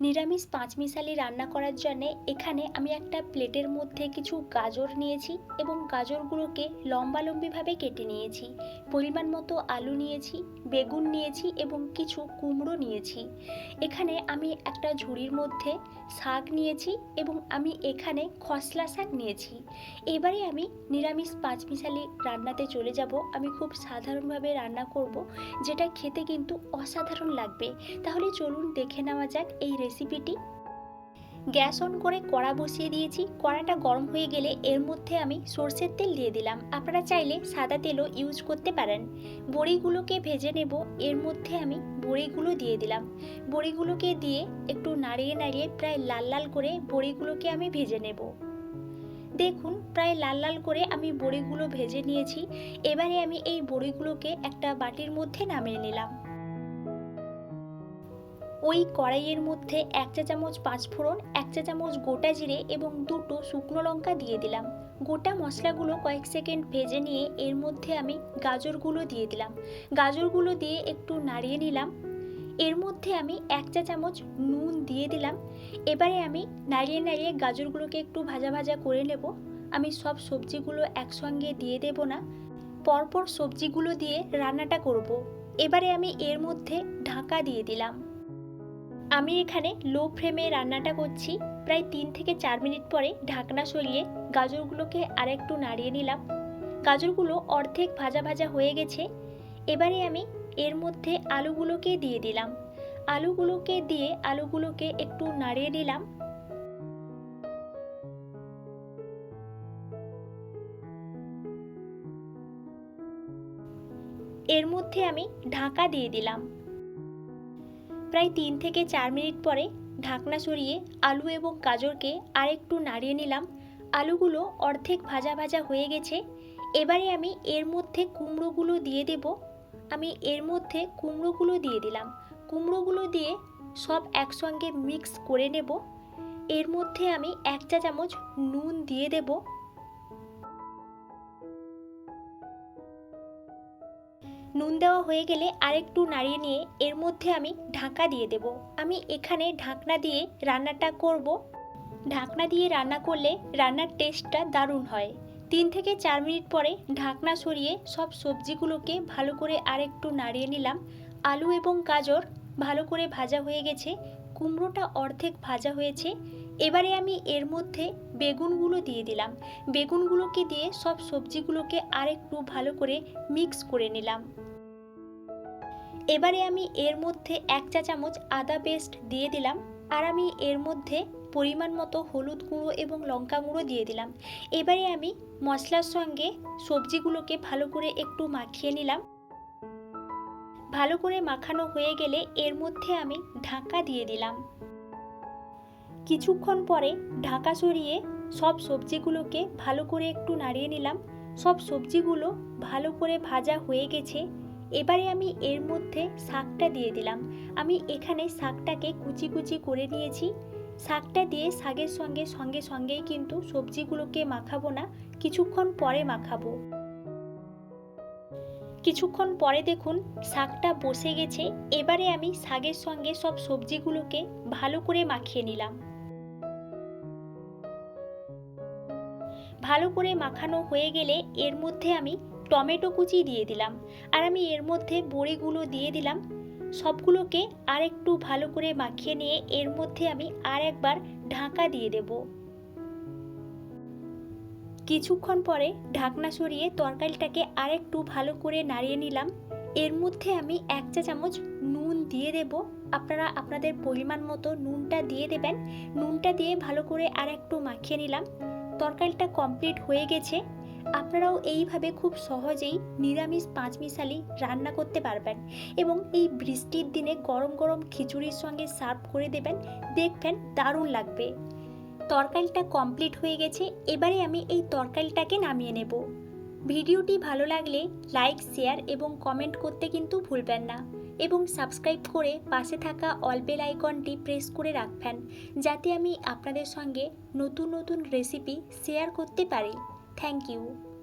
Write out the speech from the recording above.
নিরামিষ পাঁচমিশালি রান্না করার জন্যে এখানে আমি একটা প্লেটের মধ্যে কিছু গাজর নিয়েছি এবং গাজরগুলোকে লম্বালম্বিভাবে কেটে নিয়েছি। পরিমাণ মতো আলু নিয়েছি, বেগুন নিয়েছি এবং কিছু কুমড়ো নিয়েছি। এখানে আমি একটা ঝুড়ির মধ্যে শাক নিয়েছি এবং আমি এখানে খসলা শাক নিয়েছি। এবারে আমি নিরামিষ পাঁচমিশালি রান্নাতে চলে যাব। আমি খুব সাধারণভাবে রান্না করব, যেটা খেতে কিন্তু অসাধারণ লাগবে। তাহলে চলুন দেখে নেওয়া যাক এই রেসিপিটি। গ্যাস অন করে কড়া বসিয়ে দিয়েছি। কড়াটা গরম হয়ে গেলে এর মধ্যে আমি সর্ষের তেল দিয়ে দিলাম। আপনারা চাইলে সাদা তেলও ইউজ করতে পারেন। বড়িগুলোকে ভেজে নেব। এর মধ্যে আমি বড়িগুলো দিয়ে দিলাম। বড়িগুলোকে দিয়ে একটু নাড়িয়ে নাড়িয়ে প্রায় লাল লাল করে বড়িগুলোকে আমি ভেজে নেব। দেখুন, প্রায় লাল লাল করে আমি বড়িগুলো ভেজে নিয়েছি। এবারে আমি এই বড়িগুলোকে একটা বাটির মধ্যে নামিয়ে নিলাম। ওই কড়াইয়ের মধ্যে এক চা চামচ পাঁচফোড়ন, এক চা চামচ গোটা জিরে এবং দুটো শুকনো লঙ্কা দিয়ে দিলাম। গোটা মশলাগুলো কয়েক সেকেন্ড ভেজে নিয়ে এর মধ্যে আমি গাজরগুলো দিয়ে দিলাম। গাজরগুলো দিয়ে একটু নাড়িয়ে নিলাম। এর মধ্যে আমি এক চা চামচ নুন দিয়ে দিলাম। এবারে আমি নাড়িয়ে নাড়িয়ে গাজরগুলোকে একটু ভাজা ভাজা করে নেব। আমি সব সবজিগুলো একসঙ্গে দিয়ে দেব না। পরপর সবজিগুলো দিয়ে রান্নাটা করব। এবারে আমি এর মধ্যে ঢাকা দিয়ে দিলাম। আমি এখানে লো ফ্লেমে রান্নাটা করছি। প্রায় তিন থেকে চার মিনিট পরে ঢাকনা সরিয়ে গাজরগুলোকে আরেকটু নাড়িয়ে নিলাম। গাজরগুলো অর্ধেক ভাজা ভাজা হয়ে গেছে। এবারে আমি এর মধ্যে আলুগুলোকে দিয়ে দিলাম। আলুগুলোকে দিয়ে আলুগুলোকে একটু নাড়িয়ে নিলাম। এর মধ্যে আমি ঢাকা দিয়ে দিলাম। প্রায় তিন থেকে চার মিনিট পরে ঢাকনা সরিয়ে আলু এবং গাজরকে আরেকটু নাড়িয়ে নিলাম। আলুগুলো অর্ধেক ভাজা ভাজা হয়ে গেছে। এবারে আমি এর মধ্যে কুমড়োগুলো দিয়ে দেব। আমি এর মধ্যে কুমড়োগুলো দিয়ে দিলাম। কুমড়োগুলো দিয়ে সব একসঙ্গে মিক্স করে নেব। এর মধ্যে আমি এক চা চামচ নুন দিয়ে দেবো। নুন দেওয়া হয়ে গেলে আরেকটু নাড়িয়ে নিয়ে এর মধ্যে আমি ঢাকা দিয়ে দেব। আমি এখানে ঢাকনা দিয়ে রান্নাটা করব। ঢাকনা দিয়ে রান্না করলে রান্নার টেস্টটা দারুণ হয়। তিন থেকে চার মিনিট পরে ঢাকনা সরিয়ে সব সবজিগুলোকে ভালো করে আরেকটু নাড়িয়ে নিলাম। আলু এবং গাজর ভালো করে ভাজা হয়ে গেছে। কুমড়োটা অর্ধেক ভাজা হয়েছে। এবারে আমি এর মধ্যে বেগুনগুলো দিয়ে দিলাম। বেগুনগুলোকে দিয়ে সব সবজিগুলোকে আরেকটু ভালো করে মিক্স করে নিলাম। এবারে আমি এর মধ্যে এক চা চামচ আদা পেস্ট দিয়ে দিলাম আর আমি এর মধ্যে পরিমাণ মতো হলুদ গুঁড়ো এবং লঙ্কা গুঁড়ো দিয়ে দিলাম। এবারে আমি মশলার সঙ্গে সবজিগুলোকে ভালো করে একটু মাখিয়ে নিলাম। ভালো করে মাখানো হয়ে গেলে এর মধ্যে আমি ঢাকা দিয়ে দিলাম। কিছুক্ষণ পরে ঢাকা সরিয়ে সব সবজিগুলোকে ভালো করে একটু নাড়িয়ে নিলাম। সব সবজিগুলো ভালো করে ভাজা হয়ে গেছে। এবারে আমি এর মধ্যে শাকটা দিয়ে দিলাম। আমি এখানে শাকটাকে কুচি কুচি করে নিয়েছি। শাকটা দিয়ে শাকের সঙ্গে সঙ্গে সঙ্গেই কিন্তু সবজিগুলোকে মাখাবো না, কিছুক্ষণ পরে মাখাবো। কিছুক্ষণ পরে দেখুন শাকটা বসে গেছে। এবারে আমি শাকের সঙ্গে সব সবজিগুলোকে ভালো করে মাখিয়ে নিলাম। ভালো করে মাখানো হয়ে গেলে এর মধ্যে আমি টমেটো কুচি দিয়ে দিলাম। আর আমি এর মধ্যে বড়িগুলো দিয়ে দিলাম। সবগুলোকে আর একটু ভালো করে মাখিয়ে নিয়ে এর মধ্যে আমি আর একবার ঢাকা দিয়ে দেব। কিছুক্ষণ পরে ঢাকনা সরিয়ে তরকারিটাকে আর একটু ভালো করে নাড়িয়ে নিলাম। এর মধ্যে আমি এক চা চামচ নুন দিয়ে দেব। আপনারা আপনাদের পরিমাণ মতো নুনটা দিয়ে দেবেন। নুনটা দিয়ে ভালো করে আর একটু মাখিয়ে নিলাম। তরকারিটা কমপ্লিট হয়ে গেছে, আপনারাও এইভাবে খুব সহজেই নিরামিষ পাঁচমিশালি রান্না করতে পারবেন এবং এই বৃষ্টির দিনে গরম গরম খিচুড়ির সঙ্গে সার্ভ করে দেবেন, দেখবেন দারুণ লাগবে। তরকারিটা কমপ্লিট হয়ে গেছে, এবারে আমি এই তরকারিটাকে নামিয়ে নেব। ভিডিওটি ভালো লাগলে লাইক শেয়ার এবং কমেন্ট করতে কিন্তু ভুলবেন না। এবং সাবস্ক্রাইব করে পাশে থাকা অল বেল আইকনটি প্রেস করে রাখবেন, যাতে আমি আপনাদের সঙ্গে নতুন নতুন রেসিপি শেয়ার করতে পারি। Thank you